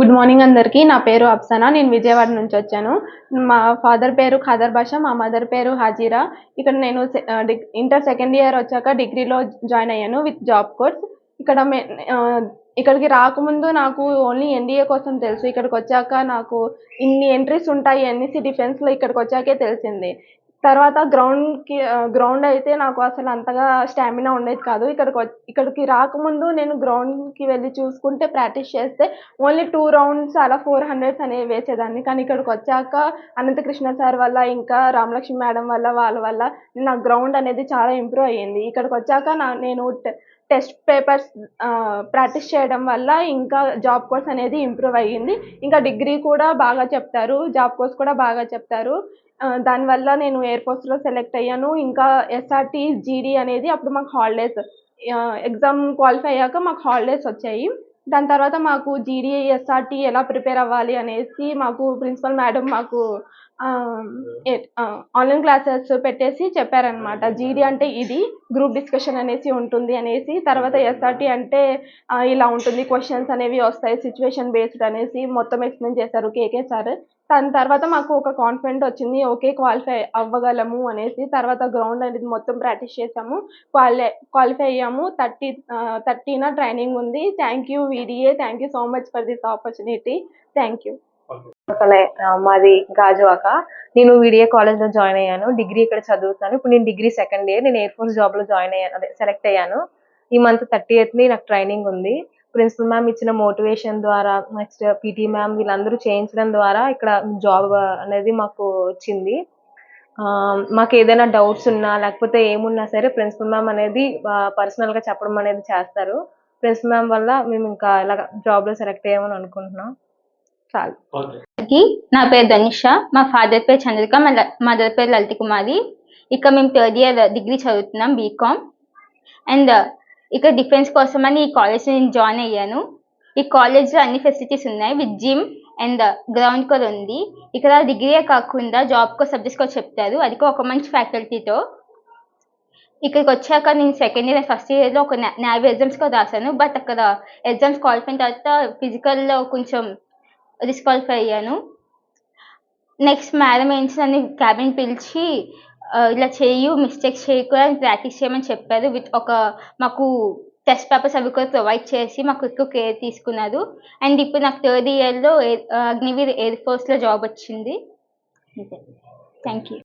Good morning అందరికీ. నా పేరు అప్సనా. నేను విజయవాడ నుంచి వచ్చాను. మా ఫాదర్ పేరు ఖాదర్ బాషా మా మదర్ పేరు హాజీరా. ఇక్కడ నేను సె- ఇంటర్ సెకండ్ ఇయర్ వచ్చాక డిగ్రీలో జాయిన్ అయ్యాను విత్ జాబ్ కోర్స్. ఇక్కడ మే ఇక్కడికి రాకముందు నాకు ఓన్లీ ఎన్డీఏ కోసం తెలుసు. ఇక్కడికి వచ్చాక నాకు ఇన్ని ఎంట్రీస్ ఉంటాయి ఎన్ఈసి డిఫెన్స్లో ఇక్కడికి వచ్చాకే తెలిసింది. తర్వాత గ్రౌండ్కి గ్రౌండ్ అయితే నాకు అసలు అంతగా స్టామినా ఉండేది కాదు. ఇక్కడికి ఇక్కడికి రాకముందు నేను గ్రౌండ్కి వెళ్ళి చూసుకుంటే ప్రాక్టీస్ చేస్తే ఓన్లీ టూ రౌండ్స్ అలా ఫోర్ హండ్రెడ్స్ అనేవి వేసేదాన్ని. కానీ ఇక్కడికి వచ్చాక అనంతకృష్ణ సార్ వల్ల ఇంకా రామలక్ష్మి మేడం వల్ల వాళ్ళ వల్ల నా గ్రౌండ్ అనేది చాలా ఇంప్రూవ్ అయ్యింది. ఇక్కడికి వచ్చాక నా నేను టెస్ట్ పేపర్స్ ప్రాక్టీస్ చేయడం వల్ల ఇంకా జాబ్ కోర్స్ అనేది ఇంప్రూవ్ అయ్యింది. ఇంకా డిగ్రీ కూడా బాగా చెప్తారు జాబ్ కోర్స్ కూడా బాగా చెప్తారు. దానివల్ల నేను ఎయిర్ ఫోర్స్లో సెలెక్ట్ అయ్యాను. ఇంకా ఎస్ఆర్టీ జీడీ అనేది అప్పుడు మాకు హాలిడేస్ ఎగ్జామ్ క్వాలిఫై అయ్యాక మాకు హాలిడేస్ వచ్చాయి. దాని తర్వాత మాకు జీడీ ఎస్ఆర్టీ ఎలా ప్రిపేర్ అవ్వాలి అనేసి మాకు ప్రిన్సిపల్ మేడం మాకు ఆన్లైన్ క్లాసెస్ పెట్టేసి చెప్పారనమాట జీడీ అంటే ఇది గ్రూప్ డిస్కషన్ అనేసి ఉంటుంది అనేసి తర్వాత ఎస్ఆర్టీ అంటే ఇలా ఉంటుంది క్వశ్చన్స్ అనేవి వస్తాయి సిచ్యువేషన్ బేస్డ్ అనేసి మొత్తం ఎక్స్ప్లెయిన్ చేశారు కేకే సార్. దాని తర్వాత మాకు ఒక కాన్ఫిడెంట్ వచ్చింది ఓకే క్వాలిఫై అవ్వగలము అనేసి తర్వాత గ్రౌండ్ అనేది మొత్తం ప్రాక్టీస్ చేసాము క్వాలి క్వాలిఫై అయ్యాము థర్టీ థర్టీన ట్రైనింగ్ ఉంది. Thank you VDA thank you so much for this opportunity. Thank you. పక్కనే, మాది గాజువాక. నేను వీడియో కాలేజ్లో జాయిన్ అయ్యాను. డిగ్రీ ఇక్కడ చదువుతున్నాను. ఇప్పుడు నేను డిగ్రీ సెకండ్ ఇయర్. నేను ఎయిర్ ఫోర్స్ జాబ్లో జాయిన్ అయ్యాను. అదే సెలెక్ట్ అయ్యాను. ఈ మంత్ థర్టీ ఎయిత్ని నాకు ట్రైనింగ్ ఉంది. ప్రిన్సిపల్ మ్యామ్ ఇచ్చిన మోటివేషన్ ద్వారా నెక్స్ట్ పీటీ మ్యామ్ వీళ్ళందరూ చేయించడం ద్వారా ఇక్కడ జాబ్ అనేది మాకు వచ్చింది. మాకు ఏదైనా డౌట్స్ ఉన్నా లేకపోతే ఏమున్నా సరే ప్రిన్సిపల్ మ్యామ్ అనేది పర్సనల్గా చెప్పడం అనేది చేస్తారు. ప్రిన్సిపల్ మ్యామ్ వల్ల మేము ఇంకా ఇలా జాబ్లో సెలెక్ట్ అయ్యామని అనుకుంటున్నాం. చాలు. నా పేరు ధనుష మా ఫాదర్ పేరు చంద్రిక మా మదర్ పేరు లలిత కుమారి. ఇక మేము థర్డ్ ఇయర్ డిగ్రీ చదువుతున్నాం బీకామ్ అండ్ ఇక డిఫెన్స్ కోసం అని ఈ కాలేజ్ నేను జాయిన్ అయ్యాను. ఈ కాలేజ్లో అన్ని ఫెసిలిటీస్ ఉన్నాయి విత్ జిమ్ అండ్ గ్రౌండ్ కూడా ఉంది. ఇక్కడ డిగ్రీయే కాకుండా జాబ్ కో సబ్జెక్ట్స్ కూడా చెప్తారు. అది ఒక మంచి ఫ్యాకల్టీతో. ఇక్కడికి వచ్చాక నేను సెకండ్ ఇయర్ ఫస్ట్ ఇయర్లో ఒక నావీ ఎగ్జామ్స్ కూడా రాశాను. బట్ అక్కడ ఎగ్జామ్స్ క్వాలిఫై తర్వాత ఫిజికల్లో కొంచెం డిస్క్వాలిఫై అయ్యాను. నెక్స్ట్ మేడం ఏంటి నన్ను క్యాబిన్ పిలిచి ఇలా చేయు మిస్టేక్స్ చేయకుండా ప్రాక్టీస్ చేయమని చెప్పారు. విత్ ఒక మాకు టెస్ట్ పేపర్స్ అవి కూడా ప్రొవైడ్ చేసి మాకు ఎక్కువ కేర్ తీసుకున్నారు. అండ్ ఇప్పుడు నాకు థర్డ్ ఇయర్లో అగ్నివీర్ ఎయిర్ ఫోర్స్లో జాబ్ వచ్చింది. Thank you